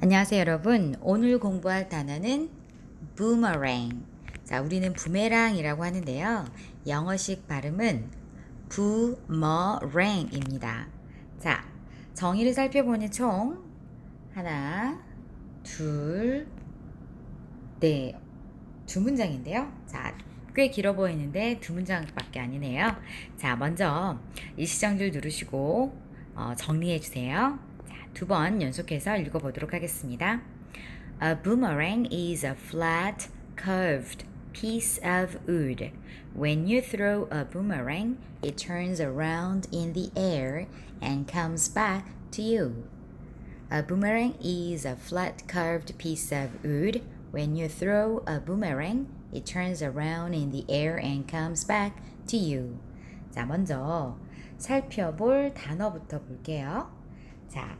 안녕하세요, 여러분. 오늘 공부할 단어는 boomerang. 자, 우리는 부메랑이라고 하는데요. 영어식 발음은 boomerang입니다. 자, 정의를 살펴보니 총 하나, 둘, 네, 두 문장인데요. 자, 꽤 길어 보이는데 두 문장밖에 아니네요. 자, 먼저 일시정지를 누르시고 어, 정리해 주세요. 자, 두 번 연속해서 읽어보도록 하겠습니다. A boomerang is a flat, curved piece of wood. When you throw a boomerang, it turns around in the air and comes back to you. A boomerang is a flat curved piece of wood. When you throw a boomerang, it turns around in the air and comes back to you. 자, 먼저 살펴볼 단어부터 볼게요. 자,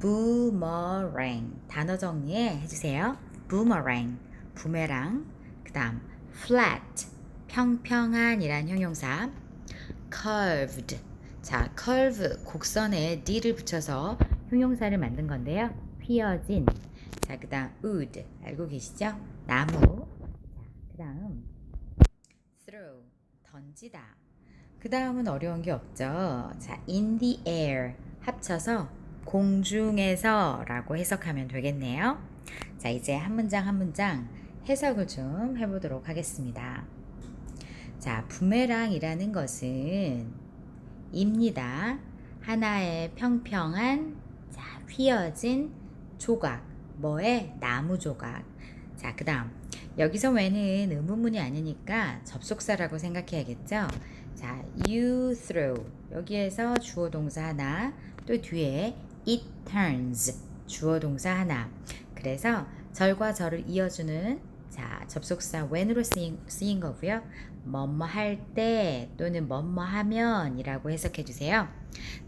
boomerang 단어 정리해 해주세요. boomerang 부메랑 그다음 flat 평평한이란 형용사 curved 자 curve 곡선에 d를 붙여서 형용사를 만든 건데요. 휘어진 자 그다음 wood 알고 계시죠? 나무 자 그다음 throw 던지다 그 다음은 어려운 게 없죠. 자, in the air 합쳐서 공중에서 라고 해석하면 되겠네요. 자, 이제 한 문장 한 문장 해석을 좀 해보도록 하겠습니다. 자, 부메랑이라는 것은 입니다. 하나의 평평한 자, 휘어진 조각, 뭐의 나무 조각. 자, 그 다음 여기서 왜는 의문문이 아니니까 접속사라고 생각해야겠죠. 자, you throw 여기에서 주어 동사 하나, 또 뒤에 it turns 주어 동사 하나. 그래서 절과 절을 이어주는 자 접속사 when으로 쓰인, 쓰인 거고요. 뭐뭐 할 때 또는 뭐뭐 하면이라고 해석해 주세요.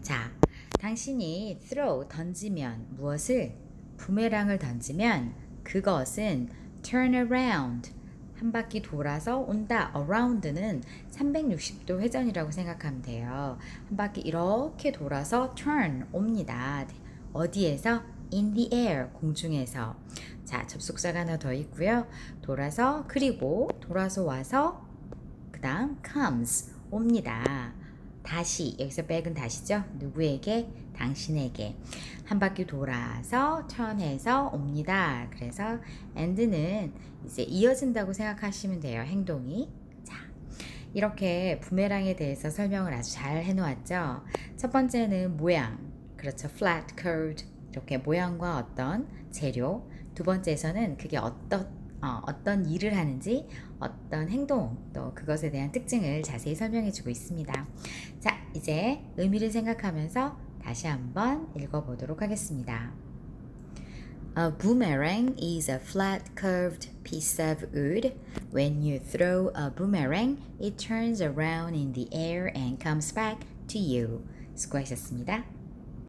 자, 당신이 throw 던지면 무엇을 부메랑을 던지면 그것은 turn around 한 바퀴 돌아서 온다. around는 360도 회전이라고 생각하면 돼요. 한 바퀴 이렇게 돌아서 turn 옵니다. 어디에서? in the air 공중에서. 자, 접속사가 하나 더 있고요. 돌아서 그리고 돌아서 와서 그다음 comes 옵니다. 다시 여기서 백은 다시죠. 누구에게? 당신에게 한 바퀴 돌아서 턴해서 옵니다. 그래서 and는 이제 이어진다고 생각하시면 돼요. 행동이. 자, 이렇게 부메랑에 대해서 설명을 아주 잘 해놓았죠. 첫 번째는 모양, 그렇죠. flat, curved 이렇게 모양과 어떤 재료. 두 번째에서는 그게 어떤 어, 어떤 일을 하는지 어떤 행동 또 그것에 대한 특징을 자세히 설명해 주고 있습니다. 자, 이제 의미를 생각하면서 다시 한번 읽어보도록 하겠습니다. A boomerang is a flat curved piece of wood. When you throw a boomerang, it turns around in the air and comes back to you. 수고하셨습니다.